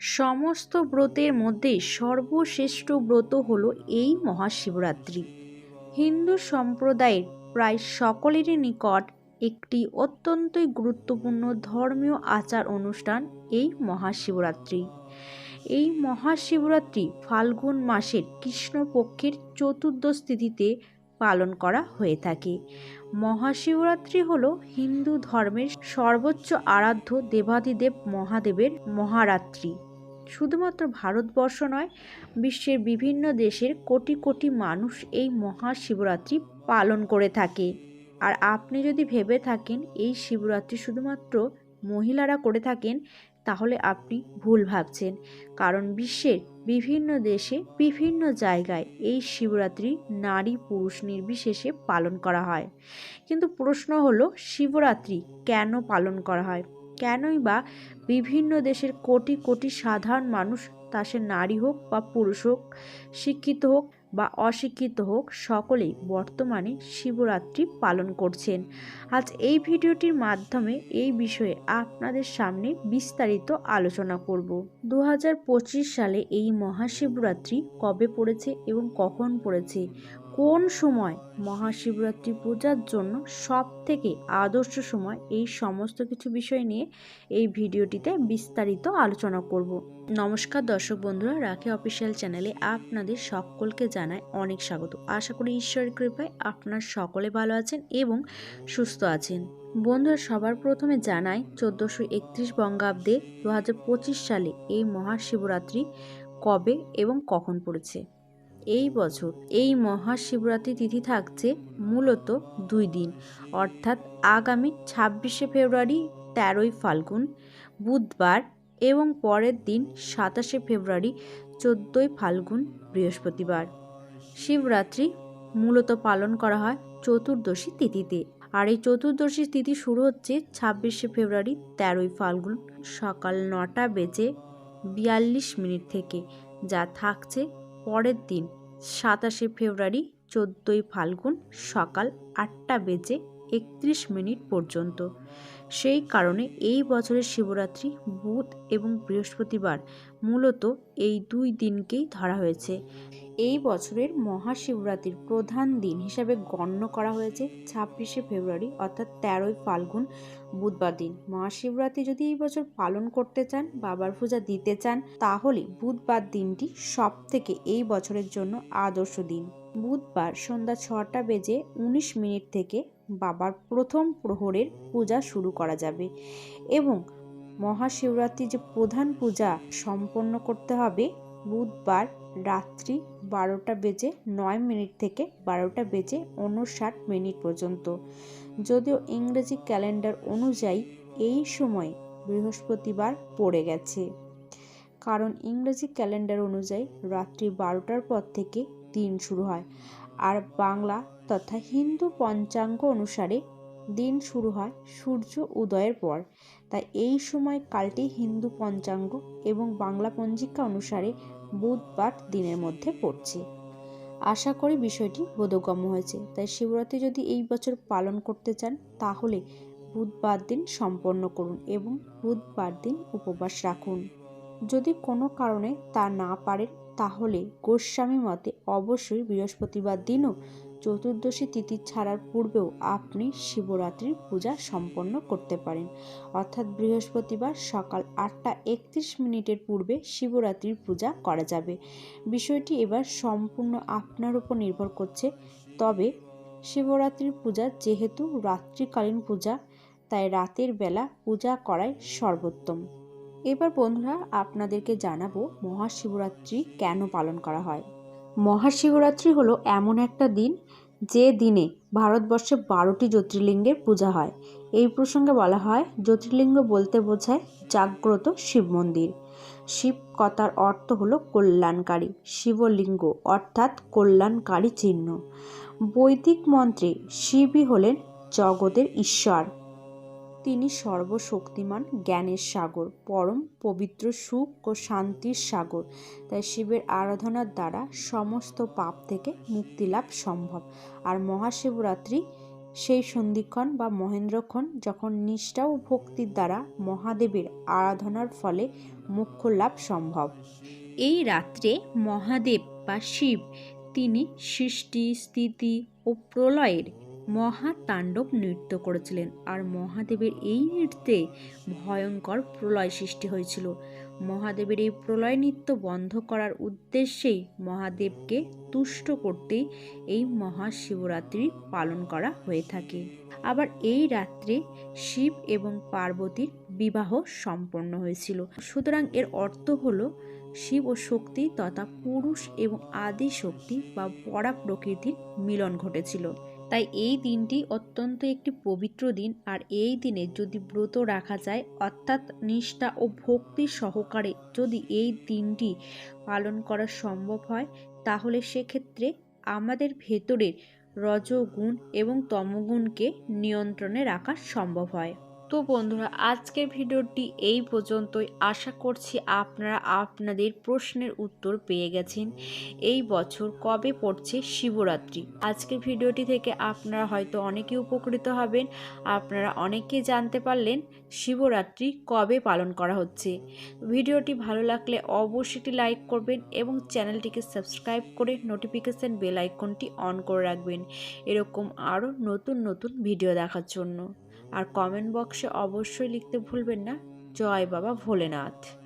সমস্ত ব্রতের মধ্যে সর্বশ্রেষ্ঠ ব্রত হল এই মহাশিবরাত্রি। হিন্দু সম্প্রদায়ের প্রায় সকলেরই নিকট একটি অত্যন্তই গুরুত্বপূর্ণ ধর্মীয় আচার অনুষ্ঠান এই মহাশিবরাত্রি। এই মহাশিবরাত্রি ফাল্গুন মাসের কৃষ্ণপক্ষের চতুর্দশ তিথিতে পালন করা হয়ে থাকে। মহাশিবরাত্রি হল হিন্দু ধর্মের সর্বোচ্চ আরাধ্য দেবাদিদেব মহাদেবের মহারাত্রি। শুধুমাত্র ভারতবর্ষ নয়, বিশ্বের বিভিন্ন দেশের কোটি কোটি মানুষ এই মহাশিবরাত্রি পালন করে থাকে। আর আপনি যদি ভেবে থাকেন, এই শিবরাত্রি শুধুমাত্র মহিলারা করে থাকেন, তাহলে আপনি ভুল ভাবছেন। কারণ বিশ্বের বিভিন্ন দেশে, বিভিন্ন জায়গায় এই শিবরাত্রি নারী পুরুষ নির্বিশেষে পালন করা হয়। কিন্তু প্রশ্ন হলো, শিবরাত্রি কেন পালন করা হয়? কেনই বা বিভিন্ন দেশের কোটি কোটি সাধারণ মানুষ তা সে নারী হোক বা পুরুষ হোক, শিক্ষিত হোক বা অশিক্ষিত হোক, সকলেই বর্তমানে শিবরাত্রি পালন করছেন। আজ এই ভিডিওটির মাধ্যমে এই বিষয়ে আপনাদের সামনে বিস্তারিত আলোচনা করব। দু হাজার পঁচিশ সালে এই মহাশিবরাত্রি কবে পড়েছে এবং কখন পড়েছে? কোন সময় মহাশিবরাত্রি পূজার জন্য সব থেকে আদর্শ সময় এই সমস্ত কিছু বিষয় নিয়ে এই ভিডিওটিতে বিস্তারিত আলোচনা করব। নমস্কার দর্শক বন্ধুরা, রাখি অফিসিয়াল চ্যানেলে আপনাদের সকলকে জানায় অনেক স্বাগত। আশা করি ঈশ্বরের কৃপায় আপনার সকলে ভালো আছেন এবং সুস্থ আছেন। বন্ধুরা, সবার প্রথমে জানাই চোদ্দোশো একত্রিশ বঙ্গাব্দে দু হাজার পঁচিশ সালে এই মহাশিবরাত্রি কবে এবং কখন পড়েছে? এই বছর এই মহাশিবরাত্রি তিথি থাকছে মূলত দুই দিন, অর্থাৎ আগামী ছাব্বিশে ফেব্রুয়ারি তেরোই ফাল্গুন, বুধবার এবং পরের দিন সাতাশে ফেব্রুয়ারি চোদ্দোই ফাল্গুন বৃহস্পতিবার। শিবরাত্রি মূলত পালন করা হয় চতুর্দশী তিথিতে আর এই চতুর্দশী তিথি শুরু হচ্ছে ছাব্বিশে ফেব্রুয়ারি তেরোই ফাল্গুন সকাল নটা বেজে বিয়াল্লিশ মিনিট থেকে, যা থাকছে পরের দিন, সাতাশে ফেব্রুয়ারি, চোদ্দোই ফাল্গুন সকাল আটটা বেজে একত্রিশ মিনিট পর্যন্ত। সেই কারণে এই বছরের শিবরাত্রি, বুধ এবং বৃহস্পতিবার মূলত এই দুই দিনকেই ধরা হয়েছে। এই বছরের মহাশিবরাত্রির প্রধান দিন হিসাবে গণ্য করা হয়েছে ছাব্বিশে ফেব্রুয়ারি, অর্থাৎ তেরোই ফাল্গুন, বুধবার দিন। মহাশিবরাত্রি যদি এই বছর পালন করতে চান, বাবার পূজা দিতে চান, তাহলে বুধবার দিনটি সব থেকে এই বছরের জন্য আদর্শ দিন। বুধবার সন্ধ্যা ছটা বেজে উনিশ মিনিট থেকে বাবার প্রথম প্রহরের পূজা শুরু করা যাবে এবং মহাশিবরাত্রি যে প্রধান পূজা সম্পন্ন করতে হবে, বুধবার রাত্রি বারোটা বেজে নয় মিনিট থেকে বারোটা বেজে উনষাট মিনিট পর্যন্ত। যদিও ইংরেজি ক্যালেন্ডার অনুযায়ী এই সময় বৃহস্পতিবার পড়ে গেছে। কারণ ইংরেজি ক্যালেন্ডার অনুযায়ী রাত্রি বারোটার পর থেকে দিন শুরু হয় আর বাংলা তথা হিন্দু পঞ্চাঙ্গ অনুসারে দিন শুরু হয় সূর্য উদয়ের পর। তাই এই সময় কালটি হিন্দু পঞ্চাঙ্গ এবং বাংলা পঞ্জিকা অনুসারে বুধবার দিনের মধ্যে পড়ছে। আশা করি বিষয়টি বোধগম্য হয়েছে। তাই শিবরাত্রি যদি এই বছর পালন করতে চান, তাহলে বুধবার দিন সম্পন্ন করুন এবং বুধবার দিন উপবাস রাখুন। যদি কোনো কারণে তা না পারেন, তাহলে গোস্বামী মতে অবশ্যই বৃহস্পতিবার দিনও চতুর্দশী তিথি ছাড়ার পূর্বেও আপনি শিবরাত্রির পূজা সম্পন্ন করতে পারেন। অর্থাৎ বৃহস্পতিবার সকাল আটটা একত্রিশ মিনিটের পূর্বে শিবরাত্রির পূজা করা যাবে। বিষয়টি এবার সম্পূর্ণ আপনার উপর নির্ভর করছে। তবে শিবরাত্রির পূজা যেহেতু রাত্রিকালীন পূজা, তাই রাতের বেলা পূজা করাই সর্বোত্তম। এবার বন্ধুরা, আপনাদেরকে জানাব মহাশিবরাত্রি কেন পালন করা হয়। মহাশিবরাত্রি হলো এমন একটা দিন যে দিনে ভারতবর্ষে বারোটি জ্যোতির্লিঙ্গের পূজা হয়। এই প্রসঙ্গে বলা হয়, জ্যোতির্লিঙ্গ বলতে বোঝায় জাগ্রত শিব মন্দির। শিব কথার অর্থ হলো কল্যাণকারী, শিবলিঙ্গ অর্থাৎ কল্যাণকারী চিহ্ন। বৈদিক মন্ত্রে শিবই হলেন জগতের ঈশ্বর। তিনি সর্বশক্তিমান জ্ঞানের সাগর, পরম পবিত্র সুখ ও শান্তির সাগর। তাই শিবের আরাধনার দ্বারা সমস্ত পাপ থেকে মুক্তি লাভ সম্ভব। আর মহাশিবরাত্রি, সেই সন্ধিক্ষণ বা মহেন্দ্রক্ষণ যখন নিষ্ঠা ও ভক্তির দ্বারা মহাদেবের আরাধনার ফলে মুখ্য লাভ সম্ভব। এই রাত্রে মহাদেব বা শিব, তিনি সৃষ্টি, স্থিতি ও প্রলয়ের মহাতাণ্ডব নৃত্য করেছিলেন আর মহাদেবের এই নৃত্যে ভয়ঙ্কর প্রলয় সৃষ্টি হয়েছিল। মহাদেবের এই প্রলয় নৃত্য বন্ধ করার উদ্দেশ্যেই মহাদেবকে তুষ্ট করতেই এই মহাশিবরাত্রি পালন করা হয়ে থাকে। আবার এই রাত্রে শিব এবং পার্বতীর বিবাহ সম্পন্ন হয়েছিল। সুতরাং এর অর্থ হলো শিব ও শক্তি তথা পুরুষ এবং আদি শক্তি বা পরা প্রকৃতির মিলন ঘটেছিল। তাই এই দিনটি অত্যন্ত একটি পবিত্র দিন। আর এই দিনে যদি ব্রত রাখা যায়, অর্থাৎ নিষ্ঠা ও ভক্তি সহকারে যদি এই দিনটি পালন করা সম্ভব হয়, তাহলে সেক্ষেত্রে আমাদের ভেতরের রজগুণ এবং তমগুণকে নিয়ন্ত্রণে রাখা সম্ভব হয়। তো বন্ধুরা, আজকের ভিডিওটি এই পর্যন্তই। আশা করছি আপনারা আপনাদের প্রশ্নের উত্তর পেয়ে গেছেন। এই বছর কবে পড়ছে শিবরাত্রি? আজকের ভিডিওটি থেকে আপনারা হয়তো অনেকে উপকৃত হবেন। আপনারা অনেকে জানতে পারলেন শিবরাত্রি কবে পালন করা হচ্ছে। ভিডিওটি ভালো লাগলে অবশ্যই একটি লাইক করবেন এবং চ্যানেলটিকে সাবস্ক্রাইব করে নোটিফিকেশান বেল আইকনটি অন করে রাখবেন। এরকম আরও নতুন নতুন ভিডিও দেখার জন্য। আর কমেন্ট বক্সে অবশ্যই লিখতে ভুলবেন না। জয় বাবা ভোলেনাথ।